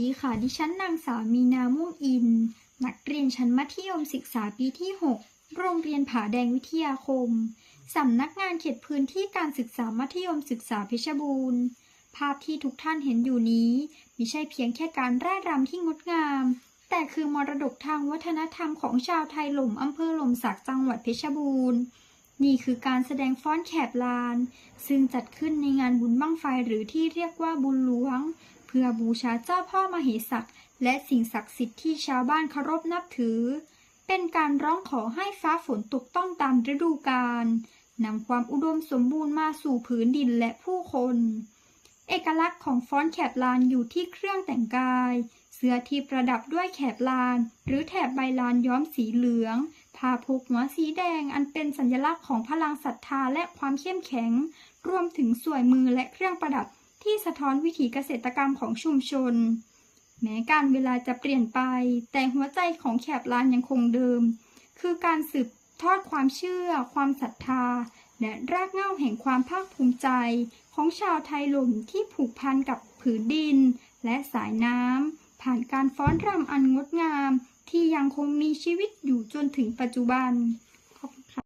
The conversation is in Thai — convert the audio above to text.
ดีค่ะ ดิฉันนางสาวมีนาม่วงอิน นักเรียนชั้นมัธยมศึกษาปีที่ 6 โรงเรียนผาแดงวิทยาคม สำนักงานเขตพื้นที่การศึกษามัธยมศึกษาเพชรบูรณ์ ภาพที่ทุกท่านเห็นอยู่นี้ม่ใช่เพียงแค่การร่ายรำที่งดงาม แต่คือมรดกทางวัฒนธรรมของชาวไทยหล่มอำเภอหล่มสักจังหวัดเพชรบูรณ์นี่คือการแสดงฟ้อนแขบลาน ซึ่งจัดขึ้นในงานบุญบั้งไฟหรือที่เรียกว่าบุญหลวง พื่อบูชาเจ้าพ่อมเหสักและสิ่งศักดิ์สิทธิ์ที่ชาวบ้านเคารพนับถือ เป็นการร้องขอให้ฟ้าฝนตกต้องตามฤดูกาลนำความอุดมสมบูรณ์มาสู่ผืนดินและผู้คน เอกลักษณ์ของฟ้อนแขบลานอยู่ที่เครื่องแต่งกาย เสื้อที่ประดับด้วยแขบลาน หรือแถบใบลานย้อมสีเหลืองผ้าผูกหัวสีแดงอันเป็นสัญลักษณ์ของพลังศรัทธาและความเข้มแข็ง รวมถึงสวยมือและเครื่องประดับ ที่สะท้อนวิถีเกษตรกรรมของชุมชน แม้การเวลาจะเปลี่ยนไป แต่หัวใจของแขบลานยังคงเดิม คือการสืบทอดความเชื่อ ความศรัทธา และรากเหง้าแห่งความภาคภูมิใจ ของชาวไทยหล่มที่ผูกพันกับผืนดิน และสายน้ำผ่านการฟ้อนรำอันงดงาม ที่ยังคงมีชีวิตอยู่จนถึงปัจจุบัน